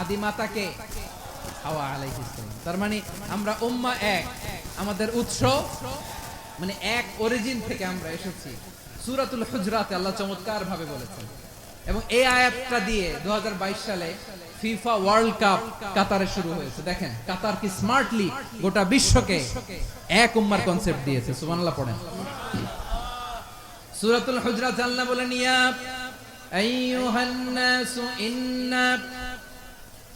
আদি মাতাকে হাওয়া আলাইহিস সালাম। তার মানে আমরা উম্মা এক, আমাদের উৎস মানে এক অরিজিন থেকে আমরা এসেছি। সূরাতুল হুজরাতে আল্লাহ চমৎকার ভাবে বলেছেন। এবং এই আয়াতটা দিয়ে 2022 সালে ফিফা ওয়ার্ল্ড কাপ কাতারে শুরু হয়েছে। দেখেন, কাতার কি স্মার্টলি গোটা বিশ্বকে এক উম্মার কনসেপ্ট দিয়েছে। সুবহানাল্লাহ, পড়েন। সূরাতুল হুজরাত আল্লাহ বলেন, ইয়া আইয়ুহান ইন্না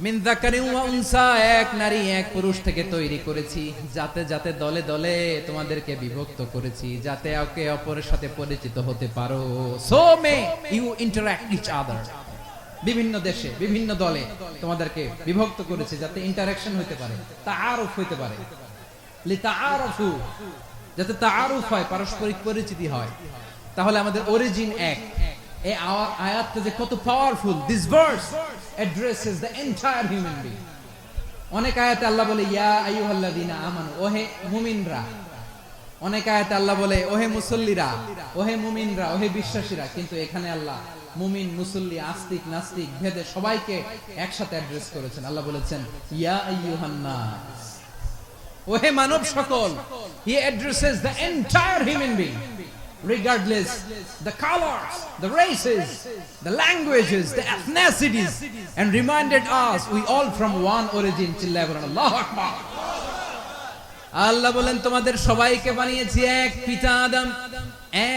উনসা, এক নারী, এক পুরুষ থেকে তৈরি করেছি। যাতে যাতে দলে দলে তোমাদেরকে বিভক্ত করেছি, যাতে একে অপরের সাথে পরিচিত হতে পারো। So may you interact each other বিভিন্ন দেশে, বিভিন্ন দলে তোমাদেরকে বিভক্ত করেছি, যাতে ইন্টারাকশন হতে পারে, তাআরুফ হতে পারে। লিতাআরফু যাতে তাআরুফ হয়, পারস্পরিক পরিচিতি হয়। তাহলে আমাদের অরিজিন এক। এই আয়াতটা যে কত powerful this verse addresses the entire human being অনেক আয়াতে আল্লাহ বলে, ইয়া আইয়ুহাল্লাযীনা আমানু, ওহে মুমিনরা। অনেক আয়াতে আল্লাহ বলে, ওহে মুসল্লিরা, ওহে মুমিনরা, ওহে বিশ্বাসীরা। কিন্তু এখানে আল্লাহ মুমিন, মুসল্লি, আস্তিক, নাস্তিক, ভেদে সবাইকে একসাথে অ্যাড্রেস করেছেন। আল্লাহ বলেছেন, ইয়া আইয়ুহান ওহে মানব সকল, he addresses the entire human being regardless the colors the races the languages the ethnicities and reminded us we all from one origin Allah বলেন তোমাদের সবাইকে বানিয়েছি এক পিতা আদম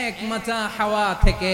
এক মাতা হাওয়া থেকে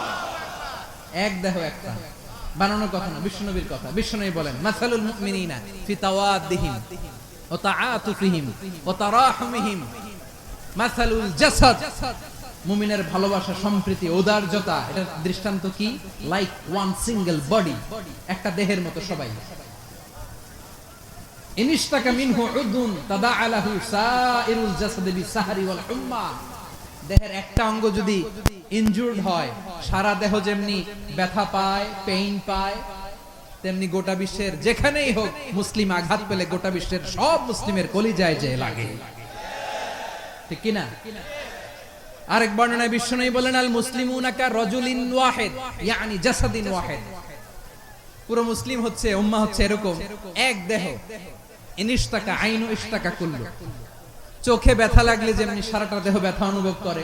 এক দেহ, এক প্রাণ বানানোর কথা না, বিশ্বনবীর কথা। বিশ্বনবী বলেন, মাসালুল মুমিনিনা ফি তাওয়াদ্দিহিম ওয়া তাআতুফিহিম ওয়া তারাহুমিহিম। মাসালুল জাসাদ। মুমিনের ভালোবাসা, সম্প্রীতি ঔদার্যতা এটার দৃষ্টান্ত কি? লাইক ওয়ান সিঙ্গেল বডি একটা দেহের মতো সবাই। ইনিশতাকা মিনহু উদুন তাদাআলাহু সাইরুল জাসাদ বিসাহরি ওয়াল হুম্মা। দেহের একটা অঙ্গ যদি ইনজুর্ড হয় সারা দেহ যেমনি ব্যথা পায় পেইন পায়, তেমনি গোটা বিশ্বের যেখানেই হোক মুসলিম আঘাত পেলে গোটা বিশ্বের সব মুসলিমের কলিজায় যে লাগে। ঠিক কিনা আরেক বর্ণনায় বিশ্বনবী বলেন, আল মুসলিমুনা কা রাজুলিন ওয়াহিদ, ইয়ানি জাসাদিন ওয়াহিদ। পুরো মুসলিম হচ্ছে উম্মাহ হচ্ছে এরকম, এক দেহ। ইনিশতাকা আইনু ইশতাকা কুল্লু। চোখে ব্যথা লাগলে যেমনি সারাটা দেহ ব্যথা অনুভব করে।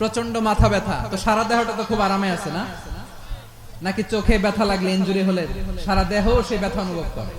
প্রচণ্ড মাথা ব্যথা। তো সারা দেহটা তো খুব আরামে আছে না? নাকি চোখে ব্যথা লাগলে ইঞ্জুরি হলে সারা দেহ সেই ব্যথা অনুভব করে?